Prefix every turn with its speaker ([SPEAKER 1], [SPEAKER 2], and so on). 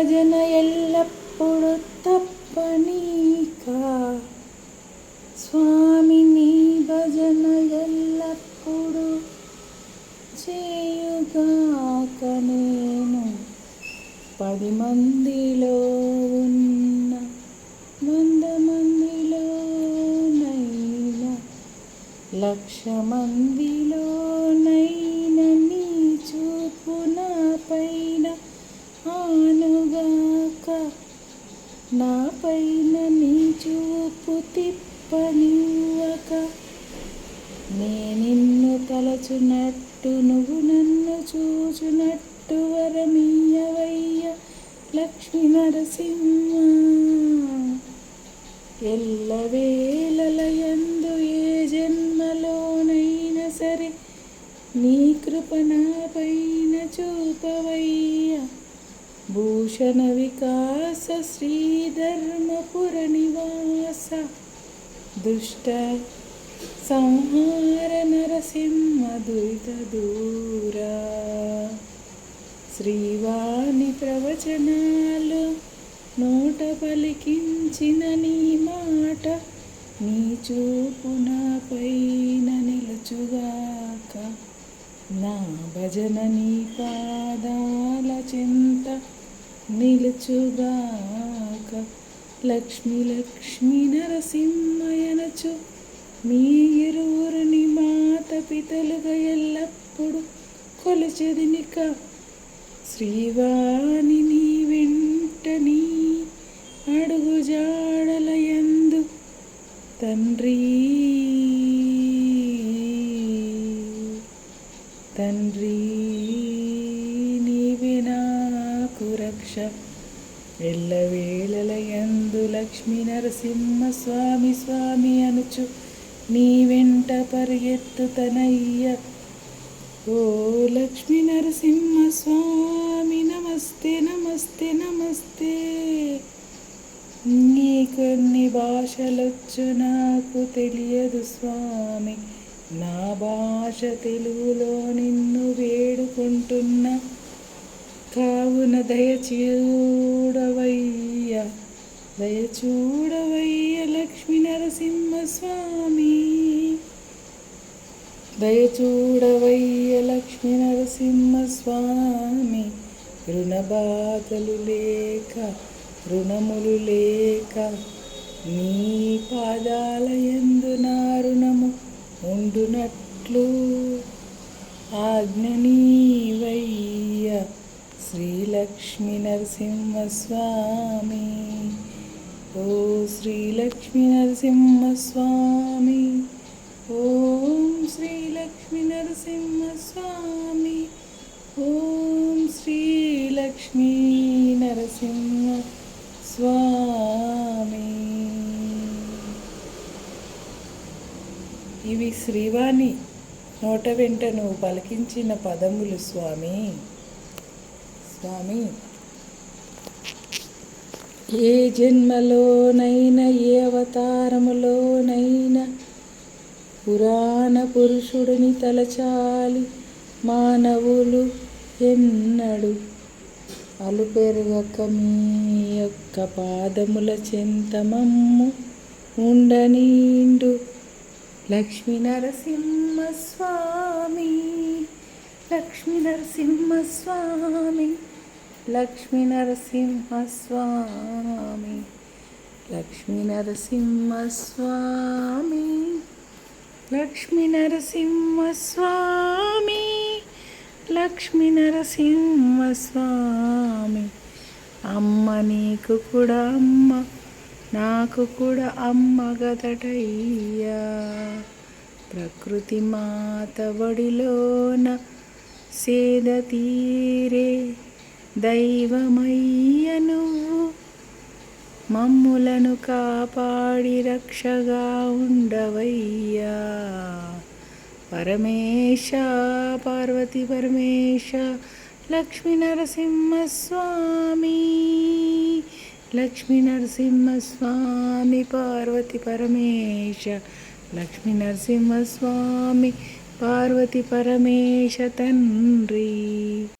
[SPEAKER 1] భజన ఎల్లప్పుడు తప్పనీక స్వామి నీ భజన ఎల్లప్పుడు చేయుగాక నేను పది మందిలో ఉన్న వంద మందిలో నైనా లక్ష మందిలో నైనా నీ చూపు నా పైన ఆనుగాక నా పైన నీ చూపు తిప్పనివ్వక నే నిన్ను తలచునట్టు నువ్వు నన్ను చూచునట్టు వరమీయవయ్య లక్ష్మీ నరసింహ ఎల్లవేళలయందు ఏ జన్మలోనైనా సరే నీ కృప చూపవయ్య. భూషణ వికాస శ్రీధర్మపుర నివాస దుష్ట సంహార నరసింహ దురిత దూరా. శ్రీవాణి ప్రవచనాలు నోట పలికించిన నీ మాట నీ చూపు నాపైన పైన నా భజన నీ పాదాల చింత నిలుచుగాక. లక్ష్మి లక్ష్మి నరసింహయనచు. మీ ఇరువురిని మాత పితలుగా ఎల్లప్పుడు కొలిచెదినిక శ్రీవాణి నీ వెంటని అడుగు జాడలయందు తండ్రి. తండ్రి నీవే నాకు రక్ష. ఎల్లవేళలయందు లక్ష్మీ నరసింహ స్వామి స్వామి అనుచు నీ వెంట పరిగెత్తు తనయ్య. ఓ లక్ష్మీ నరసింహ స్వామి నమస్తే నమస్తే నమస్తే. నీ కొన్ని భాషలొచ్చు నాకు తెలియదు స్వామి. నా భాష తెలుగులో నిన్ను వేడుకుంటున్నా కావున దయచూడవయ్య దయచూడవయ్య లక్ష్మీ నరసింహ స్వామి దయచూడవయ్య లక్ష్మీ నరసింహ స్వామి రుణ బాధలు లేక రుణములు లేక నీ పాదాల ఎందు నా రుణము ఉండునట్లు ఆజ్ఞనీ శ్రీలక్ష్మీ నరసింహ స్వామి ఓ శ్రీలక్ష్మీ నరసింహ స్వామి ఓం శ్రీలక్ష్మీ నరసింహ స్వామి ఓం శ్రీలక్ష్మీ నరసింహ స్వామి ఇవి శ్రీవాణి నోట వెంటను పలికించిన పదములు స్వామి. స్వామి. ఏ జన్మలోనైనా ఏ అవతారములోనైనా పురాణ పురుషుడిని తలచాలి మానవులు ఎన్నడు. అలుపెరగక మీ యొక్క పాదముల చింతమమ్ము ఉండనీండు. లక్ష్మీ నరసింహ స్వామి లక్ష్మీ నరసింహ స్వామి లక్ష్మీ నరసింహ స్వామి లక్ష్మీ నరసింహ స్వామి లక్ష్మీ నరసింహ స్వామి లక్ష్మీ నరసింహ స్వామి అమ్మ నీకు కూడా అమ్మ నాకు కూడా అమ్మ గదటయ్యా. ప్రకృతి మాత వడిలోన సేద తీరే దైవమయ్య నువ్వు మమ్ములను కాపాడి రక్షగా ఉండవయ్యా. పరమేశ పార్వతి పరమేశ లక్ష్మీ నరసింహస్వామి లక్ష్మీ నరసింహస్వామి పార్వతి పరమేశ లక్ష్మీ నరసింహస్వామి పార్వతి పరమేశ తండ్రి.